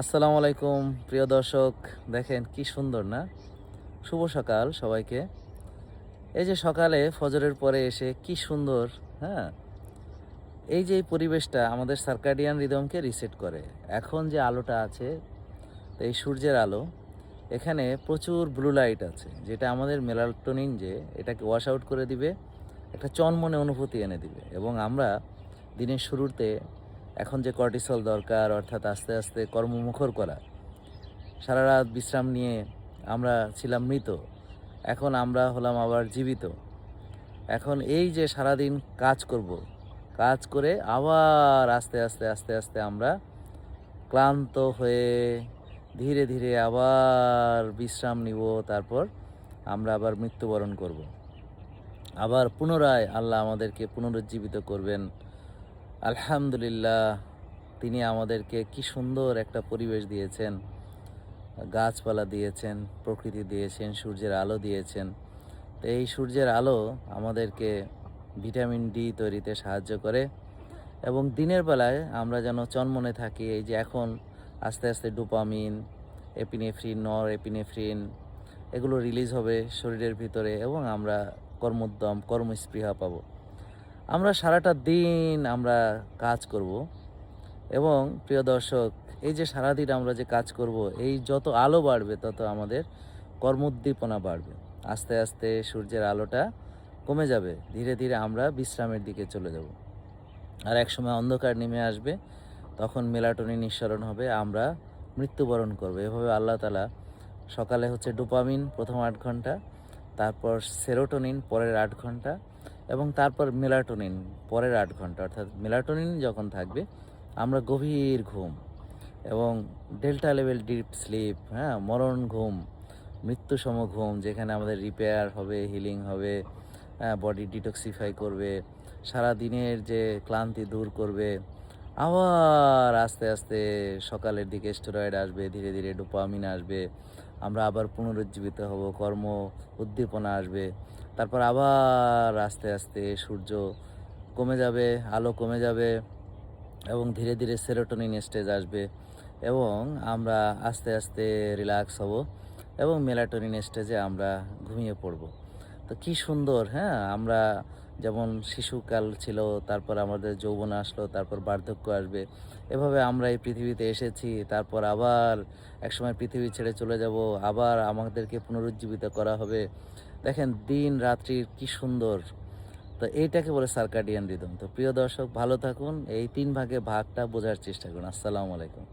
আসসালামু আলাইকুম, প্রিয় দর্শক। দেখেন কি সুন্দর, না? শুভ সকাল সবাইকে। এই যে সকালে ফজরের পরে এসে কি সুন্দর হ্যাঁ? এই যে পরিবেশটা আমাদের সার্কাডিয়ান রিদমকে রিসেট করে। এখন যে আলোটা আছে, এই সূর্যের আলো, এখানে প্রচুর ব্লু লাইট আছে, যেটা আমাদের মেলাটোনিন যে, এটাকে ওয়াশ আউট করে দিবে, একটা চনমনে অনুভূতি এনে দিবে। এবং আমরা দিনের শুরুতে এখন যে কর্টিসল দরকার, অর্থাৎ আস্তে আস্তে কর্মমুখর করা, সারা রাত বিশ্রাম নিয়ে আমরা ছিলাম মৃত, এখন আমরা হলাম আবার জীবিত। এখন এই যে সারাদিন কাজ করব, কাজ করে আবার আস্তে আস্তে আস্তে আস্তে আমরা ক্লান্ত হয়ে ধীরে ধীরে আবার বিশ্রাম নিব, তারপর আমরা আবার মৃত্যুবরণ করব। আবার পুনরায় আল্লাহ আমাদেরকে পুনরুজ্জীবিত করবেন। আলহামদুলিল্লাহ, তিনি আমাদেরকে কি সুন্দর একটা পরিবেশ দিয়েছেন। গাছপালা দিয়েছেন, প্রকৃতি দিয়েছেন, সূর্যের আলো দিয়েছেন। তো এই সূর্যের আলো আমাদেরকে ভিটামিন ডি তৈরিতে সাহায্য করে এবং দিনের বেলায় আমরা যেন চনমনে থাকি, এই যে এখন আস্তে আস্তে ডোপামিন, এপিনেফ্রিন, নর এপিনেফ্রিন এগুলো রিলিজ হবে শরীরের ভিতরে এবং আমরা কর্মোদ্যম, কর্মস্পৃহা পাবো। আমরা সারাটা দিন আমরা কাজ করব। এবং প্রিয় দর্শক, এই যে সারাদিন আমরা যে কাজ করব, এই যত আলো বাড়বে, তত আমাদের কর্মোদ্দীপনা বাড়বে। আস্তে আস্তে সূর্যের আলোটা কমে যাবে, ধীরে ধীরে আমরা বিশ্রামের দিকে চলে যাব। আর একসময় অন্ধকার নেমে আসবে, তখন মেলাটনি নিঃসরণ হবে, আমরা মৃত্যুবরণ করব। এভাবে আল্লাহ তালা সকালে হচ্ছে ডোপামিন প্রথম আট ঘণ্টা, তারপর সেরোটোনিন পরের আট ঘণ্টা এবং তারপর মেলাটোনিন পরের আট ঘণ্টা, অর্থাৎ মেলাটোনিন যখন থাকবে, আমরা গভীর ঘুম এবং ডেল্টা লেভেল ডিপ স্লিপ হ্যাঁ মরণ ঘুম, মৃত্যুসম ঘুম, যেখানে আমাদের রিপেয়ার হবে হিলিং হবে হ্যাঁ বডি ডিটক্সিফাই করবে সারা দিনের যে ক্লান্তি দূর করবে আবার আস্তে আস্তে সকালের দিকে স্টেরয়েড আসবে, ধীরে ধীরে ডোপামিন আসবে, আমরা আবার পুনরুজ্জীবিত হব, কর্ম উদ্দীপনা আসবে, তারপর আবার আস্তে আস্তে সূর্য কমে যাবে, আলো কমে যাবে এবং ধীরে ধীরে সেরোটোনিন স্টেজ আসবে এবং আমরা আস্তে আস্তে রিল্যাক্স হব এবং মেলাটোনিন স্টেজে আমরা ঘুমিয়ে পড়ব। তো কি সুন্দর হ্যাঁ? আমরা যেমন শিশুকাল ছিল, তারপর আমাদের যৌবন আসলো, তারপর বার্ধক্য আসবে। এভাবে আমরা এই পৃথিবীতে এসেছি, তারপর আবার একসময় পৃথিবী ছেড়ে চলে যাব, আবার আমাদেরকে পুনরুজ্জীবিত করা হবে। দেখেন দিন রাত্রির কি সুন্দর। তো এইটাকে বলে সার্কাডিয়ান রিদম। তো প্রিয় দর্শক, ভালো থাকুন, এই তিন ভাগে ভাগটা বোঝার চেষ্টা করুন। আসসালামু আলাইকুম।